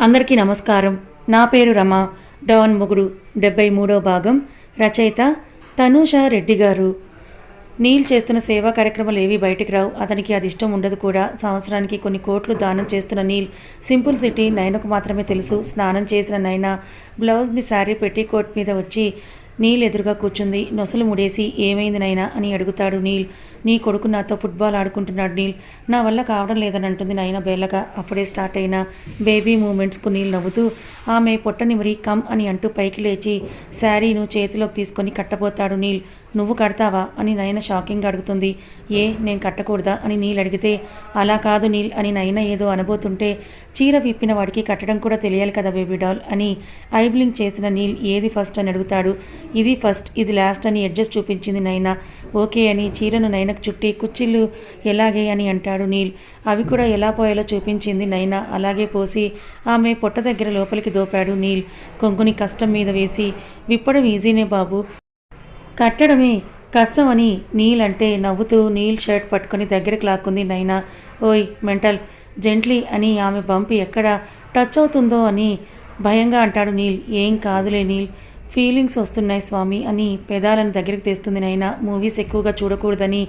అందరికీ నమస్కారం. నా పేరు రమ. డాన్ మొగుడు డెబ్బై మూడో భాగం. రచయిత తనూష రెడ్డి గారు. నీల్ చేస్తున్న సేవా కార్యక్రమాలు ఏవి బయటికి రావు. అతనికి అది ఇష్టం ఉండదు కూడా. సంవత్సరానికి కొన్ని కోట్లు దానం చేస్తున్న నీల్ సింపుల్ సిటీ నైనకు మాత్రమే తెలుసు. స్నానం చేసిన నైనా బ్లౌజ్ని శారీ పెట్టి కోట్ మీద వచ్చి నీల్ ఎదురుగా కూర్చుంది. నొసలు ముడేసి ఏమైంది నైనా? అని అడుగుతాడు నీల్. నీ కొడుకు నాతో ఫుట్బాల్ ఆడుకుంటున్నాడు నీల్. నా వల్ల కావడం లేదని అంటుంది నైనా బేలగా. అప్పుడే స్టార్ట్ అయిన బేబీ మూమెంట్స్కు నీల్ నవ్వుతూ ఆమె పొట్టనిమిరి కమ్ అని అంటూ పైకి లేచి శారీను చేతిలోకి తీసుకొని కట్టబోతాడు నీల్. నువ్వు కడతావా? అని నయన షాకింగ్గా అడుగుతుంది. ఏ నేను కట్టకూడదా? అని నీల్ అడిగితే అలా కాదు నీల్ అని నయన ఏదో అనబోతుంటే చీర విప్పిన వాడికి కట్టడం కూడా తెలియాలి కదా బేబీ డాల్ అని ఐబ్లింగ్ చేసిన నీల్ ఏది ఫస్ట్? అని అడుగుతాడు. ఇది ఫస్ట్ ఇది లాస్ట్ అని అడ్జస్ట్ చూపించింది నైనా ఓకే అని చీరను నయనకు చుట్టి కుచ్చిళ్ళు ఎలాగే? అని అంటాడు నీల్. అవి కూడా ఎలా పోయాలో చూపించింది నైనా అలాగే పోసి ఆమె పొట్ట దగ్గర లోపలికి దోపాడు నీల్. కొంగుని కష్టం మీద వేసి విప్పడం ఈజీనే బాబు. కట్టడమే కష్టమని నీల్ అంటే నవ్వుతూ నీల్ షర్ట్ పట్టుకొని దగ్గరికి లాక్కుంది నైనా. ఓయ్ మెంటల్ జెంట్లీ అని ఆమె బంపి ఎక్కడ టచ్ అవుతుందో అని భయంగా అంటాడు నీల్. ఏం కాదులే నీల్. ఫీలింగ్స్ వస్తున్నాయి స్వామి అని పెదాలను దగ్గరికి తెస్తుంది నైనా. మూవీస్ ఎక్కువగా చూడకూడదని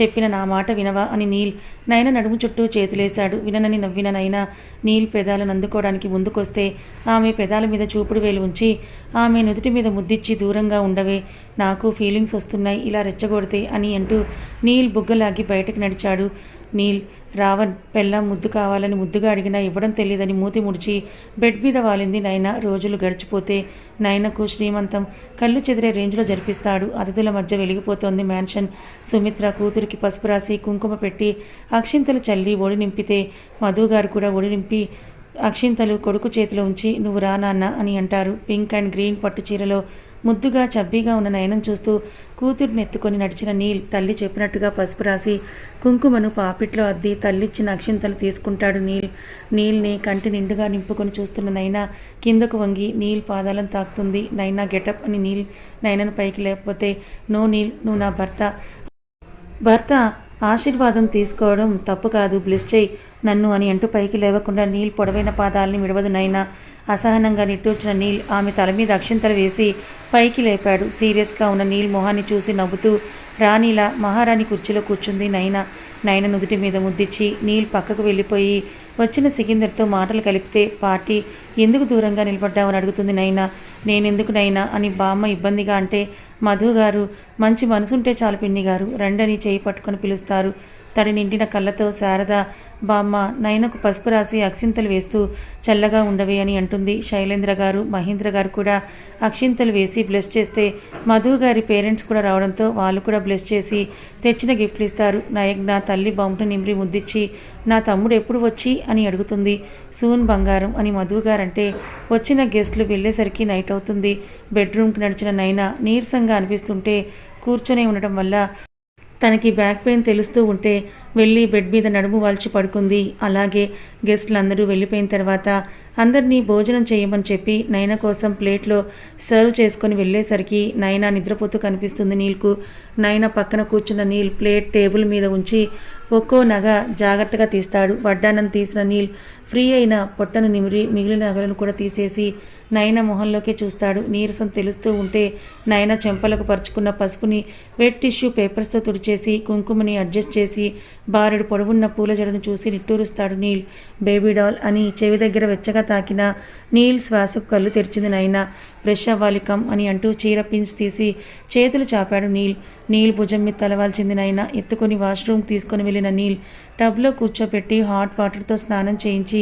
చెప్పిన నా మాట వినవా అని నీల్. నైనా నడుము చుట్టూ చేతులేశాడు. విననని నవ్విన నైనా నీల్ పెదాలను అందుకోవడానికి ముందుకొస్తే ఆమె పెదాల మీద చూపుడు వేలు ఉంచి ఆమె నుదుటి మీద ముద్దిచ్చి దూరంగా ఉండవే నాకు ఫీలింగ్స్ వస్తున్నాయి ఇలా రెచ్చగొడితే అని అంటూ నీల్ బుగ్గలాగి బయటకు నడిచాడు. నీల్ రావణ్ పెళ్ళం ముద్దు కావాలని ముద్దుగా అడిగినా ఇవ్వడం తెలియదని మూతి ముడిచి బెడ్ మీద వాలింది నైనా. రోజులు గడిచిపోతే నైనకు శ్రీమంతం కళ్ళు చెదిరే రేంజ్లో జరిపిస్తాడు. అతిథుల మధ్య వెలిగిపోతోంది మ్యాన్షన్. సుమిత్ర కూతురికి పసుపు రాసి కుంకుమ పెట్టి అక్షింతలు చల్లి ఒడి నింపితే మధు గారు కూడా ఒడి నింపి అక్షింతలు కొడుకు చేతిలో ఉంచి నువ్వు రా నాన్న అని అంటారు. పింక్ అండ్ గ్రీన్ పట్టు చీరలో ముద్దుగా చబ్బీగా ఉన్న నయనం చూస్తూ కూతుర్ని ఎత్తుకొని నడిచిన నీల్ తల్లి చెప్పినట్టుగా పసుపు రాసి కుంకుమను పాపిట్లో అద్ది తల్లిచ్చిన అక్షింతలు తీసుకుంటాడు నీల్. నీల్ని కంటి నిండుగా నింపుకొని చూస్తున్న నైనా కిందకు వంగి నీల్ పాదాలను తాకుతుంది. నైనా గెటప్ అని నీల్ నైనను పైకి లేకపోతే నో నీల్ నువ్వు నా భర్త. భర్త ఆశీర్వాదం తీసుకోవడం తప్పు కాదు బ్లెస్ చేయి. నన్ను అని అంటూ పైకి లేవకుండా నీల్ పొడవైన పాదాలని విడవదు నైనా. అసహనంగా నిట్టూర్చిన నీల్ ఆమె తల మీద అక్షింతలు వేసి పైకి లేపాడు. సీరియస్గా ఉన్న నీల్ మొహాన్ని చూసి నవ్వుతూ రాణిలా మహారాణి కుర్చీలో కూర్చుంది నైనా. నైన నుదుటి మీద ముద్దిచ్చి నీల్ పక్కకు వెళ్ళిపోయి వచ్చిన సికిందర్తో మాటలు కలిపితే పార్టీ ఎందుకు దూరంగా నిలబడ్డామని అడుగుతుంది నైనా? నేనెందుకు నైనా? అని బామ్మ ఇబ్బందిగా అంటే మధు గారు మంచి మనసుంటే చాలు పిన్ని గారు రండని చేయి పట్టుకొని పిలుస్తారు. తడి నిండిన కళ్ళతో శారద బామ్మ నయనకు పసుపు రాసి అక్షింతలు వేస్తూ చల్లగా ఉండవే అని అంటుంది శైలేంద్ర గారు. మహేంద్ర గారు కూడా అక్షింతలు వేసి బ్లెస్ చేస్తే మధు గారి పేరెంట్స్ కూడా రావడంతో వాళ్ళు కూడా బ్లెస్ చేసి తెచ్చిన గిఫ్ట్లు ఇస్తారు. నయగ్న తల్లి బొమ్మను నిమ్రి ముద్దిచ్చి నా తమ్ముడు ఎప్పుడు వచ్చి? అని అడుగుతుంది. సూన్ బంగారం అని మధు గారంటే వచ్చిన గెస్ట్లు వెళ్ళేసరికి నైట్ అవుతుంది. బెడ్రూమ్కి నడిచిన నైనా నీరసంగా అనిపిస్తుంటే కూర్చొని ఉండటం వల్ల తనకి బ్యాక్ పెయిన్ తెలుస్తూ ఉంటే వెళ్ళి బెడ్ మీద నడుము వాల్చి పడుకుంది. అలాగే గెస్ట్లు అందరూ వెళ్ళిపోయిన తర్వాత అందరినీ భోజనం చేయమని చెప్పి నయన కోసం ప్లేట్లో సర్వ్ చేసుకొని వెళ్ళేసరికి నయన నిద్రపోతూ కనిపిస్తుంది నీల్కు. నయన పక్కన కూర్చున్న నీల్ ప్లేట్ టేబుల్ మీద ఉంచి ఒక్కో నగ జాగ్రత్తగా తీస్తాడు. వడ్డానం తీసిన నీల్ ఫ్రీ అయిన పొట్టను నిమిరి మిగిలిన నగలను కూడా తీసేసి నయన మొహంలోకి చూస్తాడు. నీరసం తెలుస్తూ ఉంటే నయన చెంపలకు పరుచుకున్న పసుపుని వెట్ టిష్యూ పేపర్స్తో తుడిచేసి కుంకుమని అడ్జస్ట్ చేసి బారెడు పొడవున్న పూల జడను చూసి నిట్టూరుస్తాడు నీల్. బేబీ డాల్ అని చెవి దగ్గర వెచ్చగా తాకిన నీల్ శ్వాసకు కళ్ళు తెరిచింది నైనా. ఫ్రెష్ అవ్వాలికం కమ్ అని అంటూ చీర పిన్స్ తీసి చేతులు చాపాడు నీల్. నీల్ భుజం మీద తలవాల్చింది నైనా. ఎత్తుకొని వాష్రూమ్కి తీసుకొని వెళ్ళిన నీల్ టబ్లో కూర్చోపెట్టి హాట్ వాటర్తో స్నానం చేయించి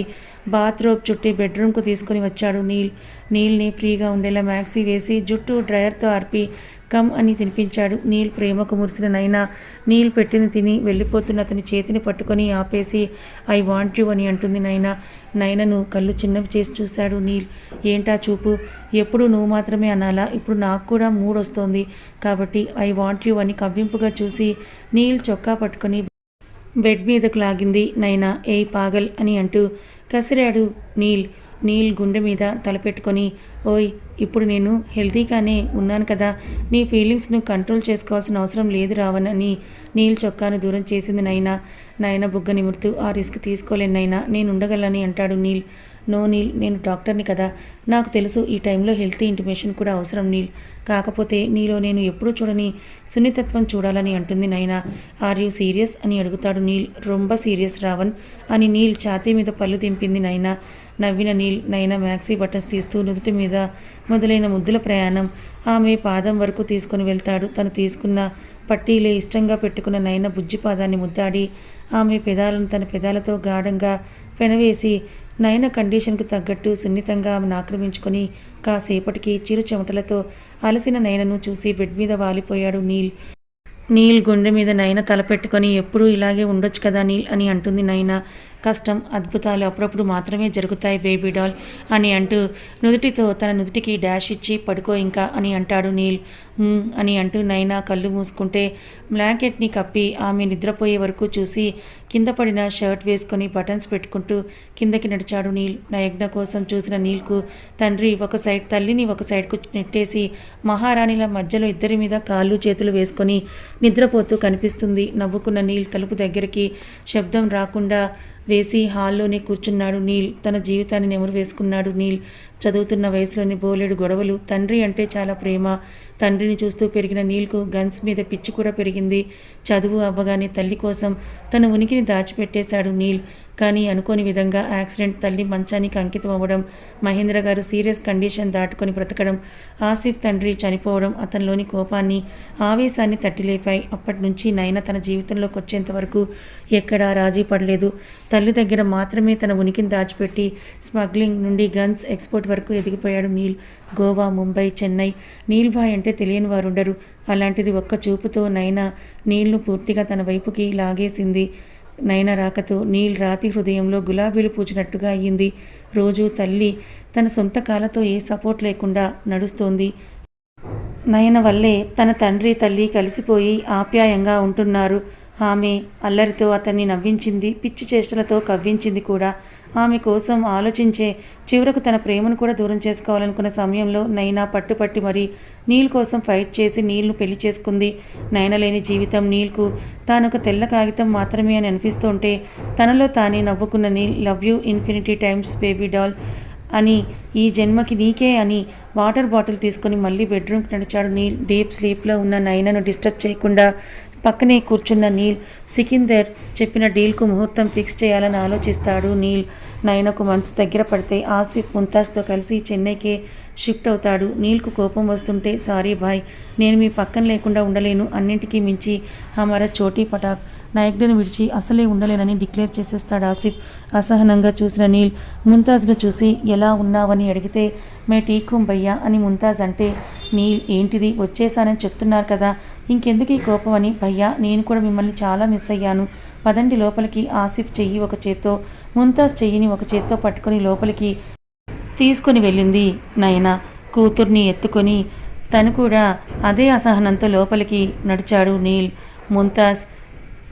బాత్రూమ్ చుట్టి బెడ్రూమ్కు తీసుకొని వచ్చాడు నీల్. నీల్ని ఫ్రీగా ఉండేలా మ్యాక్సీ వేసి జుట్టు డ్రయర్తో అర్పి కమ్ అని తినిపించాడు. నీల్ ప్రేమకు మురిసిన నైనా. నీల్ పెట్టింది తిని వెళ్ళిపోతున్న అతని చేతిని పట్టుకొని ఆపేసి ఐ వాంట్ యు అని అంటుంది నైనా. నైనను కళ్ళు చిన్నవి చేసి చూశాడు నీల్. ఏంటా చూపు? ఎప్పుడు నువ్వు మాత్రమే అనాలా? ఇప్పుడు నాకు కూడా మూడ్ వస్తోంది. కాబట్టి ఐ వాంట్ యు అని కవ్వింపుగా చూసి నీల్ చొక్కా పట్టుకొని బెడ్ మీదకు లాగింది. నైనా ఏ పాగల్ అని అంటూ కసిరాడు నీల్. నీల్ గుండె మీద తలపెట్టుకొని ఓయ్ ఇప్పుడు నేను హెల్తీగానే ఉన్నాను కదా నీ ఫీలింగ్స్ను కంట్రోల్ చేసుకోవాల్సిన అవసరం లేదు రావనని అని నీల్ చొక్కాను దూరం చేసింది నైనా. నాయన బుగ్గ నిమురుతూ ఆ రిస్క్ తీసుకోలేను నైనా నేను ఉండగలని అంటాడు నీల్. నో నీల్ నేను డాక్టర్ని కదా. నాకు తెలుసు ఈ టైంలో హెల్త్ ఇంటిమేషన్ కూడా అవసరం నీల్. కాకపోతే నీలో నేను ఎప్పుడూ చూడని సున్నితత్వం చూడాలని అంటుంది నైనా. Are you serious? అని అడుగుతాడు నీల్. రొంబ సీరియస్ రావణ్ అని నీల్ ఛాతీ మీద పళ్ళు దింపింది నైనా. నవ్విన నీల్ నైనా మ్యాక్సీ బటన్స్ తీస్తూ నుదుటి మీద మొదలైన ముద్దుల ప్రయాణం. ఆమె పాదం వరకు తీసుకొని వెళ్తాడు. తను తీసుకున్న పట్టీలే ఇష్టంగా పెట్టుకున్న నైనా బుజ్జి పాదాన్ని ముద్దాడి ఆమె పెదాలను తన పెదాలతో గాఢంగా పెనవేసి నయన కండిషన్కు తగ్గట్టు సున్నితంగా ఆమెను ఆక్రమించుకొని కాసేపటికి చిరు చెమటలతో అలసిన నయనను చూసి బెడ్ మీద వాలిపోయాడు నీల్. నీల్ గుండె మీద నయన తలపెట్టుకొని ఎప్పుడూ ఇలాగే ఉండొచ్చు కదా నీల్ అని అంటుంది నయన. కష్టం అద్భుతాలు అప్పుడప్పుడు మాత్రమే జరుగుతాయి బేబీ డాల్ అని అంటూ నుదుటితో తన నుదుటికి డాష్ ఇచ్చి పడుకో ఇంకా అని అంటాడు నీల్. అని అంటూ నైనా కళ్ళు మూసుకుంటే బ్లాంకెట్ని కప్పి ఆమె నిద్రపోయే వరకు చూసి కింద పడిన షర్ట్ వేసుకొని బటన్స్ పెట్టుకుంటూ కిందకి నడిచాడు నీల్. నయజ్ఞ కోసం చూసిన నీల్కు తండ్రి ఒక సైడ్ తల్లిని ఒక సైడ్కు నెట్టేసి మహారాణిల మధ్యలో ఇద్దరి మీద కాళ్ళు చేతులు వేసుకొని నిద్రపోతూ కనిపిస్తుంది. నవ్వుకున్న నీల్ తలుపు దగ్గరికి శబ్దం రాకుండా వేసి హాల్లోనే కూర్చున్నాడు నీల్. తన జీవితాన్ని నెమరు వేసుకున్నాడు నీల్. చదువుతున్న వయసులోని బోలెడు గొడవలు. తండ్రి అంటే చాలా ప్రేమ. తండ్రిని చూస్తూ పెరిగిన నీల్కు గన్స్ మీద పిచ్చి కూడా పెరిగింది. చదువు అవ్వగానే తల్లి కోసం తన ఉనికిని దాచిపెట్టేశాడు నీల్. కానీ అనుకోని విధంగా యాక్సిడెంట్ తల్లి మంచానికి అంకితం అవ్వడం మహేంద్ర గారు సీరియస్ కండిషన్ దాటుకొని బ్రతకడం ఆసిఫ్ తండ్రి చనిపోవడం అతనిలోని కోపాన్ని ఆవేశాన్ని తట్టిలేపాయి. అప్పటి నుంచి నయన తన జీవితంలోకి వచ్చేంత వరకు ఎక్కడా రాజీ పడలేదు. తల్లి దగ్గర మాత్రమే తన ఉనికిని దాచిపెట్టి స్మగ్లింగ్ నుండి గన్స్ ఎక్స్పోర్ట్ వరకు ఎదిగిపోయాడు నీల్. గోవా ముంబై చెన్నై. నీల్ భాయ్ అంటే తెలియని వారుండరు. అలాంటిది ఒక్క చూపుతో నైనా నీళ్ళు పూర్తిగా తన వైపుకి లాగేసింది. నయన రాకతో నీల్ రాతి హృదయంలో గులాబీలు పూచినట్టుగా అయ్యింది. రోజు తల్లి తన సొంత కాలతో ఏ సపోర్ట్ లేకుండా నడుస్తోంది. నయన వల్లే తన తండ్రి తల్లి కలిసిపోయి ఆప్యాయంగా ఉంటున్నారు. ఆమె అల్లరితో అతన్ని నవ్వించింది పిచ్చి చేష్టలతో కవ్వించింది కూడా. ఆమె కోసం ఆలోచించే చివరకు తన ప్రేమను కూడా దూరం చేసుకోవాలనుకున్న సమయంలో నైనా పట్టుపట్టి మరి నీల్ కోసం ఫైట్ చేసి నీల్ను పెళ్ళి చేసుకుంది. నయన లేని జీవితం నీల్కు తానొక తెల్ల కాగితం మాత్రమే అని అనిపిస్తుంటే తనలో తానే నవ్వుకున్న Neel love you infinity times baby doll అని ఈ జన్మకి నీకే అని వాటర్ బాటిల్ తీసుకొని మళ్ళీ బెడ్రూమ్కి నడిచాడు నీల్. డీప్ స్లీప్లో ఉన్న నైనను డిస్టర్బ్ చేయకుండా పక్కనే కూర్చున్న నీల్ సికిందర్ చెప్పిన డీల్కు ముహూర్తం ఫిక్స్ చేయాలని ఆలోచిస్తాడు నీల్. నైనకు మనసు దగ్గర పడితే ఆసిఫ్ ముంతాజ్తో కలిసి చెన్నైకే షిఫ్ట్ అవుతాడు. నీల్కు కోపం వస్తుంటే సారీ భాయ్ నేను మీ పక్కన లేకుండా ఉండలేను. అన్నింటికీ మించి హమారా చోటీ పటాక్. నాయకుడిని విడిచి అసలే ఉండలేనని డిక్లేర్ చేసేస్తాడు ఆసిఫ్. అసహనంగా చూసిన నీల్ ముంతాజ్ను చూసి ఎలా ఉన్నావని అడిగితే మే టీకుం భయ్యా అని ముంతాజ్ అంటే నీల్ ఏంటిది? వచ్చేసానని చెప్తున్నారు కదా. ఇంకెందుకు ఈ కోపం అని? భయ్యా నేను కూడా మిమ్మల్ని చాలా మిస్ అయ్యాను. పదండి లోపలికి. ఆసిఫ్ చెయ్యి ఒక చేత్తో ముంతాజ్ చెయ్యిని ఒక చేత్తో పట్టుకొని లోపలికి తీసుకుని వెళ్ళింది నయన. కూతుర్ని ఎత్తుకొని తను కూడా అదే అసహనంతో లోపలికి నడిచాడు నీల్. ముంతాజ్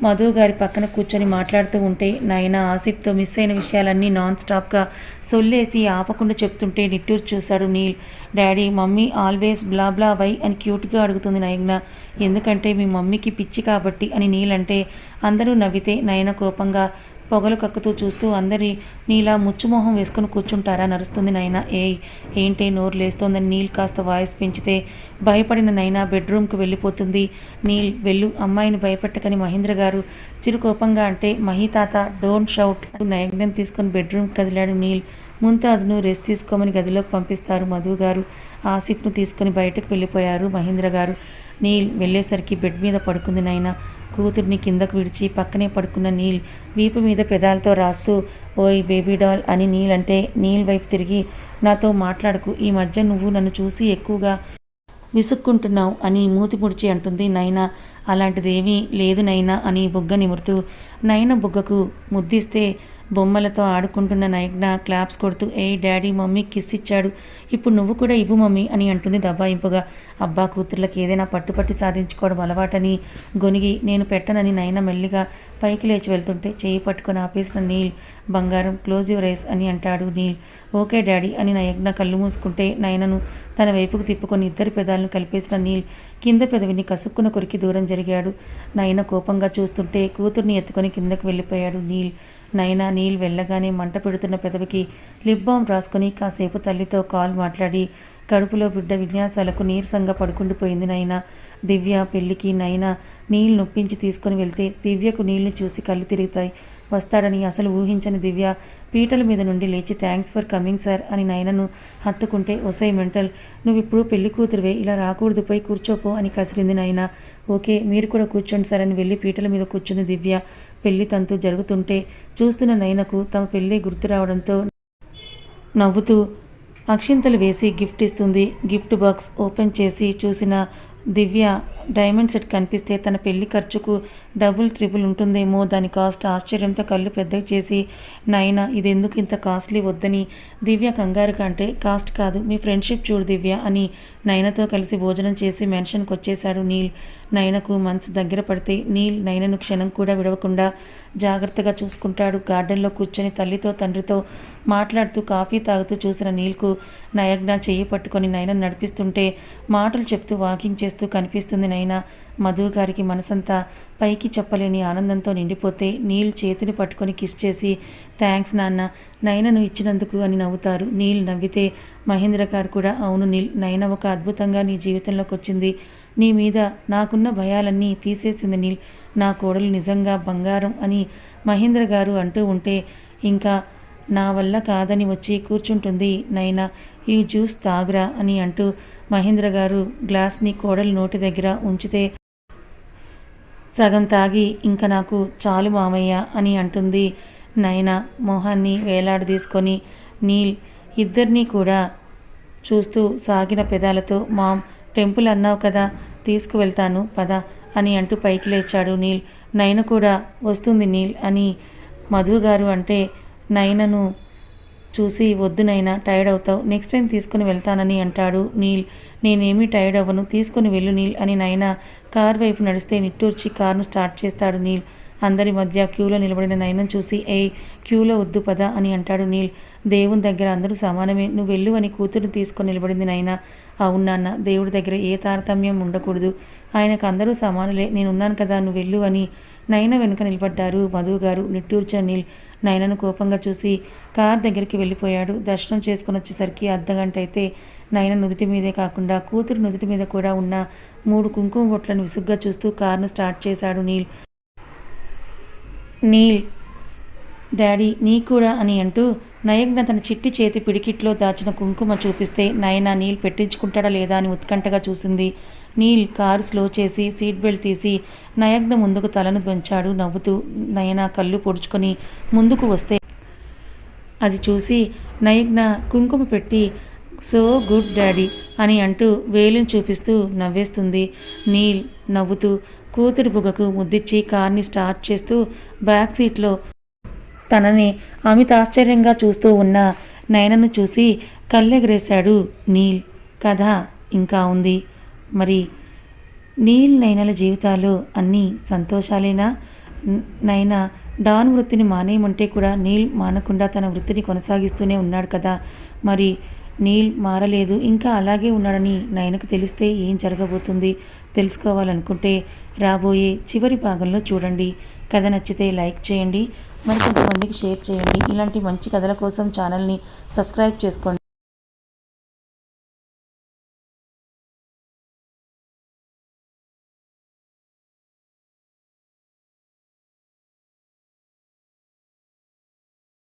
మధు గారి పక్కన కూర్చొని మాట్లాడుతూ ఉంటే నాయన ఆసిఫ్తో మిస్ అయిన విషయాలన్నీ నాన్ స్టాప్గా సొల్లేసి ఆపకుండా చెప్తుంటే నిట్టూరు చూశాడు Neel. Daddy mummy always bla bla why అని క్యూట్గా అడుగుతుంది నయన. ఎందుకంటే మీ మమ్మీకి పిచ్చి కాబట్టి అని నీల్ అంటే అందరూ నవ్వితే నయన కోపంగా పొగలు కక్కుతూ చూస్తూ అందరి నీలా ముచ్చుమొహం వేసుకుని కూర్చుంటారా? నరుస్తుంది నైనా. ఏయ్ ఏంటే నోరు లేస్తోందని నీల్ కాస్త వాయిస్ పెంచితే భయపడిన నైనా బెడ్రూమ్కి వెళ్ళిపోతుంది. నీల్ వెళ్ళు. అమ్మాయిని భయపెట్టకని మహేంద్ర గారు చిరుకోపంగా అంటే మహితాత డోంట్ షౌట్ అంటూ నయజ్ఞం తీసుకొని బెడ్రూమ్కి కదిలాడు నీల్. ముంతాజ్ను రెస్ట్ తీసుకోమని గదిలోకి పంపిస్తారు మధు గారు. ఆసిఫ్ను తీసుకొని బయటకు వెళ్ళిపోయారు మహేంద్ర గారు. నీల్ వెళ్ళేసరికి బెడ్ మీద పడుకుంది నైనా కూతుర్ని కిందకు విడిచి పక్కనే పడుకున్న నీల్ వీపు మీద పెదాలతో రాస్తూ ఓయ్ బేబీ డాల్ అని నీల్ అంటే నీల్ వైపు తిరిగి నాతో మాట్లాడకు ఈ మధ్య నువ్వు నన్ను చూసి ఎక్కువగా విసుక్కుంటున్నావు అని మూతి ముడిచి అంటుంది నైనా అలాంటిదేమీ లేదు నైనా అని బుగ్గ నిమురుతూ నైన బుగ్గకు ముద్దిస్తే బొమ్మలతో ఆడుకుంటున్న నైగ్న క్లాప్స్ కొడుతూ ఏ డాడీ మమ్మీ కిస్ ఇచ్చాడు. ఇప్పుడు నువ్వు కూడా ఇవ్వు మమ్మీ అని అంటుంది దబాయింపుగా అబ్బా కూతుర్లకు ఏదైనా పట్టుపట్టి సాధించుకోవడం అలవాటని గొనిగి నేను పెట్టనని నయన మెల్లిగా పైకి లేచి వెళ్తుంటే చేయి పట్టుకొని ఆపేసిన నీల్ బంగారం క్లోజ్ యువర్ ఐస్ అని అంటాడు నీల్. ఓకే డాడీ అని నయజ్ఞ కళ్ళు మూసుకుంటే నయనను తన వైపుకు తిప్పుకొని ఇద్దరి పెదాలను కలిపేసిన నీల్ కింద పెదవిని కసుక్కున కొరికి దూరం జరిగాడు. నయన కోపంగా చూస్తుంటే కూతుర్ని ఎత్తుకొని కిందకు వెళ్ళిపోయాడు నీల్. నైనా నీల్ వెళ్ళగానే మంట పెడుతున్న పెదవికి లిప్ బామ్ రాసుకుని కాసేపు తల్లితో కాల్ మాట్లాడి కడుపులో బిడ్డ విన్యాసాలకు నీరసంగా పడుకుండిపోయింది నైనా. దివ్య పెళ్ళికి నైనా నీళ్ళు నొప్పించి తీసుకుని వెళ్తే దివ్యకు నీళ్ళు చూసి కళ్ళు తిరుగుతాయి. వస్తాడని అసలు ఊహించని దివ్య పీటల మీద నుండి లేచి థ్యాంక్స్ ఫర్ కమింగ్ సార్ అని నైనను హత్తుకుంటే ఒసై మెంటల్ నువ్విప్పుడు పెళ్ళి కూతురువే ఇలా రాకూడదు పోయి కూర్చోపో అని కసిరింది నైనా. ఓకే మీరు కూడా కూర్చోండి సార్ అని వెళ్ళి పీటల మీద కూర్చుంది దివ్య. పెళ్ళి తంతు జరుగుతుంటే చూస్తున్న నయనకు తమ పెళ్ళి గుర్తు రావడంతో నవ్వుతూ అక్షింతలు వేసి గిఫ్ట్ ఇస్తుంది. గిఫ్ట్ బాక్స్ ఓపెన్ చేసి చూసిన దివ్య డైమండ్ సెట్ కనిపిస్తే తన పెళ్ళి ఖర్చుకు డబుల్ ట్రిపుల్ ఉంటుందేమో. దాని కాస్ట్ ఆశ్చర్యంతో కళ్ళు పెద్దగా చేసి నాయన ఇది ఎందుకు ఇంత కాస్ట్లీ వద్దని దివ్య కంగారు అంటే కాస్ట్ కాదు మీ ఫ్రెండ్షిప్ చూడు దివ్య అని నయనతో కలిసి భోజనం చేసి మెన్షన్కి వచ్చేశాడు నీల్. నయనకు మనసు దగ్గర పడితే నీల్ నయనను క్షణం కూడా విడవకుండా జాగ్రత్తగా చూసుకుంటాడు. గార్డెన్లో కూర్చొని తల్లితో తండ్రితో మాట్లాడుతూ కాఫీ తాగుతూ చూసిన నీల్కు నయగ్న చేయి పట్టుకొని నయనను నడిపిస్తుంటే మాటలు చెప్తూ వాకింగ్ చేస్తూ కనిపిస్తుంది నైనా మధు గారికి మనసంతా పైకి చెప్పలేని ఆనందంతో నిండిపోతే నీల్ చేతిని పట్టుకొని కిస్ చేసి థ్యాంక్స్ నాన్న నయనను ఇచ్చినందుకు అని నవ్వుతారు. నీల్ నవ్వితే మహేంద్ర గారు కూడా అవును నీల్ నయన ఒక అద్భుతంగా నీ జీవితంలోకి వచ్చింది నీ మీద నాకున్న భయాలన్నీ తీసేసింది నీల్. నా కోడలు నిజంగా బంగారం అని మహేంద్ర గారు అంటూ ఉంటే ఇంకా నా వల్ల కాదని వచ్చి కూర్చుంటుంది నైనా ఈ జ్యూస్ తాగురా అని అంటూ మహేంద్ర గారు గ్లాస్ని కోడలు నోటి దగ్గర ఉంచితే సగం తాగి ఇంకా నాకు చాలు మామయ్య అని అంటుంది. నయన మొహాన్ని వేలాడదీసుకొని నీల్ ఇద్దరినీ కూడా చూస్తూ సాగిన పెదాలతో మామ్ టెంపుల్ అన్నావు కదా తీసుకువెళ్తాను పద అని అంటూ పైకి లేచాడు నీల్. నయన కూడా వస్తుంది నీల్ అని మధు గారు అంటే నయనను చూసి వద్దు నైనా టైర్డ్ అవుతావు. నెక్స్ట్ టైం తీసుకుని వెళ్తానని అంటాడు నీల్. నేనేమీ టైర్డ్ అవ్వను. తీసుకుని వెళ్ళు నీల్ అని నైనా కార్ వైపు నడిస్తే నిట్టూర్చి కార్ను స్టార్ట్ చేస్తాడు నీల్. అందరి మధ్య క్యూలో నిలబడిన నయనం చూసి ఏయ్ క్యూలో వద్దు పద అని అంటాడు నీల్. దేవుని దగ్గర అందరూ సమానమే. నువ్వు వెళ్ళు అని కూతురు తీసుకొని నిలబడింది నైనా అవునాన్న దేవుడి దగ్గర ఏ తారతమ్యం ఉండకూడదు. ఆయనకు అందరూ సమానులే. నేనున్నాను కదా నువ్వు వెళ్ళు అని నయన వెనుక నిలబడ్డారు మధు గారు నిట్టూర్చ నీల్. నయనను కోపంగా చూసి కార్ దగ్గరికి వెళ్ళిపోయాడు. దర్శనం చేసుకుని వచ్చేసరికి అర్ధగంట అయితే నయన నుదుటి మీదే కాకుండా కూతురు నుదుటి మీద కూడా ఉన్న మూడు కుంకుమ బొట్లను విసుగ్గా చూస్తూ కారును స్టార్ట్ చేశాడు నీల్. నీల్ డాడీ నీ కూడా అని అంటూ నయజ్ఞ తన చిట్టి చేతి పిడికిట్లో దాచిన కుంకుమ చూపిస్తే నయన నీల్ పెట్టించుకుంటాడా లేదా అని ఉత్కంఠగా చూసింది. నీల్ కారు స్లో చేసి సీట్ బెల్ట్ తీసి నయజ్ఞ ముందుకు తలను దొంచాడు నవ్వుతూ నయన కళ్ళు పొడుచుకొని ముందుకు వస్తే అది చూసి నయజ్ఞ కుంకుమ పెట్టి సో గుడ్ డాడీ అని అంటూ వేలును చూపిస్తూ నవ్వేస్తుంది. నీల్ నవ్వుతూ కూతురి బుగకు ముద్దిచ్చి కార్ని స్టార్ట్ చేస్తూ బ్యాక్ సీట్లో తనని అమిత ఆశ్చర్యంగా చూస్తూ ఉన్న నయనను చూసి కళ్ళెగరేశాడు నీల్. కథ ఇంకా ఉంది. మరి నీల్ నయనల జీవితాలు అన్నీ సంతోషాలేనా? నయన డాన్ వృత్తిని మానేయమంటే కూడా నీల్ మానకుండా తన వృత్తిని కొనసాగిస్తూనే ఉన్నాడు కదా. మరి నీల్ మారలేదు ఇంకా అలాగే ఉన్నాడని నయనకు తెలిస్తే ఏం జరగబోతుంది? తెలుసుకోవాలనుకుంటే రాబోయే చివరి భాగంలో చూడండి. కథ నచ్చితే లైక్ చేయండి మరికొంతమందికి షేర్ చేయండి. ఇలాంటి మంచి కథల కోసం ఛానల్ని సబ్స్క్రైబ్ చేసుకోండి.